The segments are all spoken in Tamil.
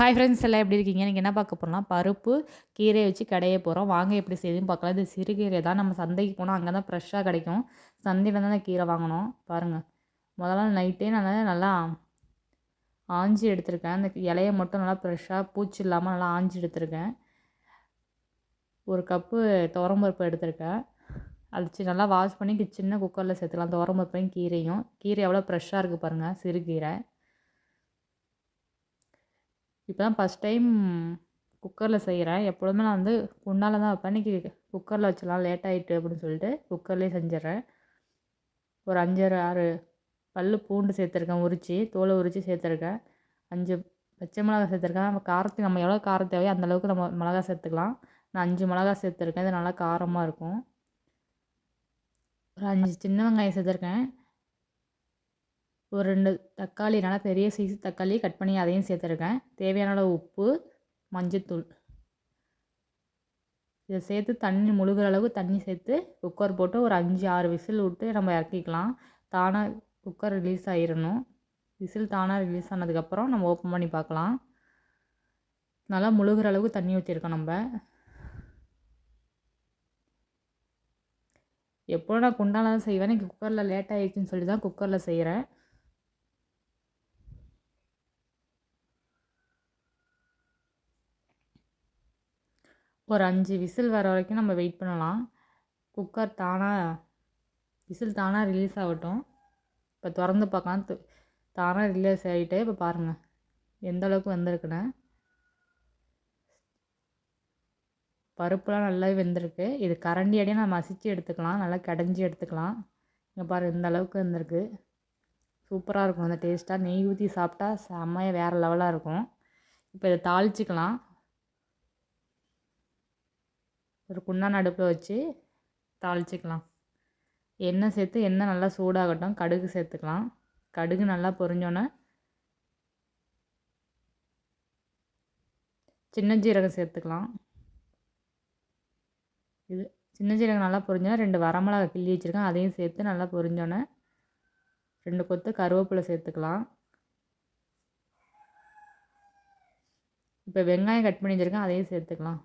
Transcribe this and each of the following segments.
ஹாய் ஃப்ரெண்ட்ஸ் எல்லாம் எப்படி இருக்கீங்க? நீங்கள் என்ன பார்க்க போகிறோம்னா பருப்பு கீரையை வச்சு கடைய போகிறோம் வாங்க எப்படி செய்யுதுன்னு பார்க்கலாம். இது சிறுகீரை தான். நம்ம சந்தைக்கு போனால் அங்கே தான் ஃப்ரெஷ்ஷாக கிடைக்கும். சந்தையில் தான் அந்த கீரை வாங்கணும். பாருங்கள் முதல்ல நைட்டே நான் நல்லா ஆஞ்சி எடுத்திருக்கேன். அந்த இலையை மட்டும் நல்லா ஃப்ரெஷ்ஷாக பூச்சி இல்லாமல் நல்லா ஆஞ்சி எடுத்திருக்கேன். ஒரு கப்பு துவரம்பருப்பு எடுத்திருக்கேன். அது நல்லா வாஷ் பண்ணி சின்ன குக்கரில் சேர்த்துக்கலாம். துவரம்பருப்பையும் கீரையும். கீரை எவ்வளோ ஃப்ரெஷ்ஷாக இருக்குது பாருங்கள் சிறுகீரை இப்போ தான் ஃபஸ்ட் டைம் குக்கரில் செய்கிறேன் எப்பொழுதுமே நான் வந்து உன்னால் தான் வைப்பேன். இன்றைக்கி குக்கரில் வச்சிடலாம் லேட் ஆகிட்டு அப்படின்னு சொல்லிட்டு குக்கர்லேயே செஞ்சிடறேன். ஒரு அஞ்சு ஆறு பல் பூண்டு சேர்த்துருக்கேன் உரித்து தோலை உரித்து சேர்த்துருக்கேன். அஞ்சு பச்சை மிளகா சேர்த்துருக்கேன். நம்ம காரத்துக்கு நம்ம எவ்வளோ காரம் தேவையோ அந்தளவுக்கு நம்ம மிளகா சேர்த்துக்கலாம். நான் அஞ்சு மிளகா சேர்த்துருக்கேன். இது நல்லா காரமாக இருக்கும். ஒரு அஞ்சு சின்ன வெங்காயம் சேர்த்துருக்கேன். ஒரு ரெண்டு தக்காளி நல்லா பெரிய சைஸ் தக்காளி கட் பண்ணி அதையும் சேர்த்துருக்கேன். தேவையான அளவு உப்பு மஞ்சத்தூள். இதை சேர்த்து தண்ணி முழுகிற அளவுக்கு தண்ணி சேர்த்து குக்கர் போட்டு ஒரு அஞ்சு ஆறு விசில் விட்டு நம்ம இறக்கிக்கலாம். தானாக குக்கர் ரிலீஸ் ஆகிடணும் விசில் தானாக ரிலீஸ் ஆனதுக்கப்புறம் நம்ம ஓப்பன் பண்ணி பார்க்கலாம். நல்லா முழுகிற அளவுக்கு தண்ணி ஊற்றிருக்கோம் நம்ம. எப்போ நான் குண்டால தான் செய்வேன். எனக்கு குக்கரில் லேட் ஆகிடுச்சின்னு சொல்லி தான் குக்கரில் செய்கிறேன் ஒரு அஞ்சு விசில் வர வரைக்கும் நம்ம வெயிட் பண்ணலாம். குக்கர் தானாக விசில் தானாக ரிலீஸ் ஆகட்டும். இப்போ திறந்து பார்க்கலாம். தானாக ரிலீஸ் ஆகிட்டு இப்போ பாருங்கள் எந்த அளவுக்கு வந்திருக்குன்னு. பருப்புலாம் நல்லா வெந்திருக்கு. இது கரண்டி அடியே நம்ம மசித்து எடுத்துக்கலாம். நல்லா கடைஞ்சி எடுத்துக்கலாம். இங்கே பாரு இந்த அளவுக்கு வந்திருக்கு. சூப்பராக இருக்கும். அந்த டேஸ்ட்டாக நெய் ஊற்றி சாப்பிட்டா செம்மையாக வேறு லெவலாக இருக்கும். இப்போ இதை தாளிச்சிக்கலாம். ஒரு குண்டான அடுப்பில் வச்சு தாளிச்சிக்கலாம். எண்ணெய் சேர்த்து எண்ணெய் நல்லா சூடாகட்டும் கடுகு சேர்த்துக்கலாம். கடுகு நல்லா பொரிஞ்சோன்னே சின்ன ஜீரகம் சேர்த்துக்கலாம். இது சின்ன ஜீரகம் நல்லா பொரிஞ்சோன்னா ரெண்டு வரமிளகா கிள்ளி வச்சுருக்கேன் அதையும் சேர்த்து நல்லா பொரிஞ்சோன்னே ரெண்டு கொத்து கருவேப்பிலை சேர்த்துக்கலாம். இப்போ வெங்காயம் கட் பண்ணி வச்சுருக்கேன் அதையும் சேர்த்துக்கலாம்.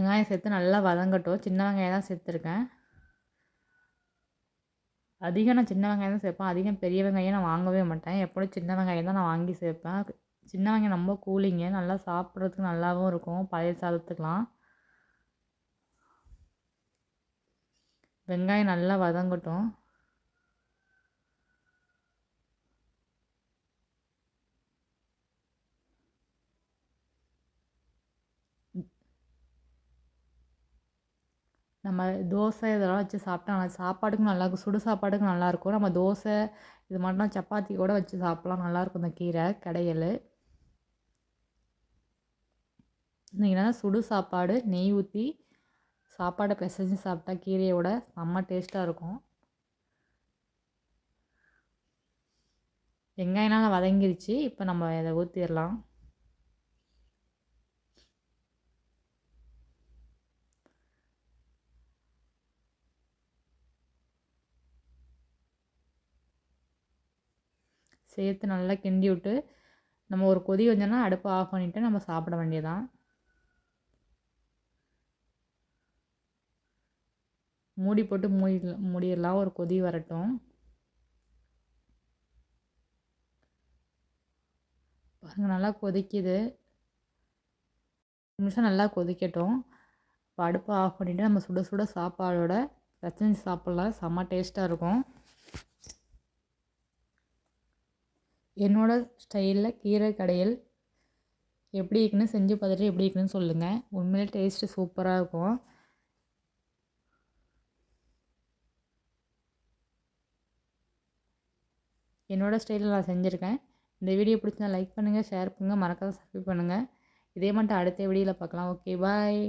வெங்காயம் சேர்த்து நல்லா வதங்கட்டும். சின்ன வெங்காயம் தான் சேர்த்துருக்கேன். அதிகம் நான் சின்ன வெங்காயம் தான் சேர்ப்பேன். அதிகம் பெரிய வெங்காயம் நான் வாங்கவே மாட்டேன். எப்போதும் சின்ன வெங்காயம் தான் நான் வாங்கி சேர்ப்பேன். சின்ன வெங்காயம் ரொம்ப கூலிங்க. நல்லா சாப்பிட்றதுக்கு நல்லாவும் இருக்கும். பழைய சாதத்துக்கெலாம் வெங்காயம் நல்லா வதங்கட்டும். நம்ம தோசை இதெல்லாம் வச்சு சாப்பிட்டா நல்லா சாப்பாடுக்கும் நல்லாயிருக்கும் சுடு சாப்பாடுக்கும் நல்லாயிருக்கும் நம்ம தோசை இது மட்டும் சப்பாத்தி கூட வச்சு சாப்பிட்லாம். நல்லாயிருக்கும் இந்த கீரை கடையல். இன்றைக்கி சுடு சாப்பாடு நெய் ஊற்றி சாப்பாடை பிசைஞ்சு சாப்பிட்டா கீரையோட செம்ம டேஸ்ட்டாக இருக்கும். வெங்காயம்லாம் வதங்கிருச்சு. இப்போ நம்ம இதை ஊற்றிடலாம் சேர்த்து நல்லா கிண்டி விட்டு நம்ம ஒரு கொதி வந்தோன்னா அடுப்பை ஆஃப் பண்ணிவிட்டு நம்ம சாப்பிட வேண்டியதான் மூடி போட்டு மூடி மூடிடலாம் ஒரு கொதி வரட்டும். பாருங்கள் நல்லா கொதிக்குது. நிமிஷம் நல்லா கொதிக்கட்டும். இப்போ அடுப்பை ஆஃப் பண்ணிவிட்டு நம்ம சுட சுட சாப்பாடோட ரசஞ்சு சாப்பிட்லாம். செம்ம டேஸ்ட்டாக இருக்கும். என்னோடய ஸ்டைலில் கீரை கடையல் எப்படி இருக்குன்னு செஞ்சு பார்த்துட்டு எப்படி இருக்குன்னு சொல்லுங்கள் உண்மையிலே டேஸ்ட்டு சூப்பராக இருக்கும். என்னோடய ஸ்டைலில் நான் செஞ்சுருக்கேன். இந்த வீடியோ பிடிச்சா லைக் பண்ணுங்கள் ஷேர் பண்ணுங்கள் மறக்காத சப்ஸ்கிரைப் பண்ணுங்கள் இதே மட்டும் அடுத்த வீடியோவில் பார்க்கலாம். Okay bye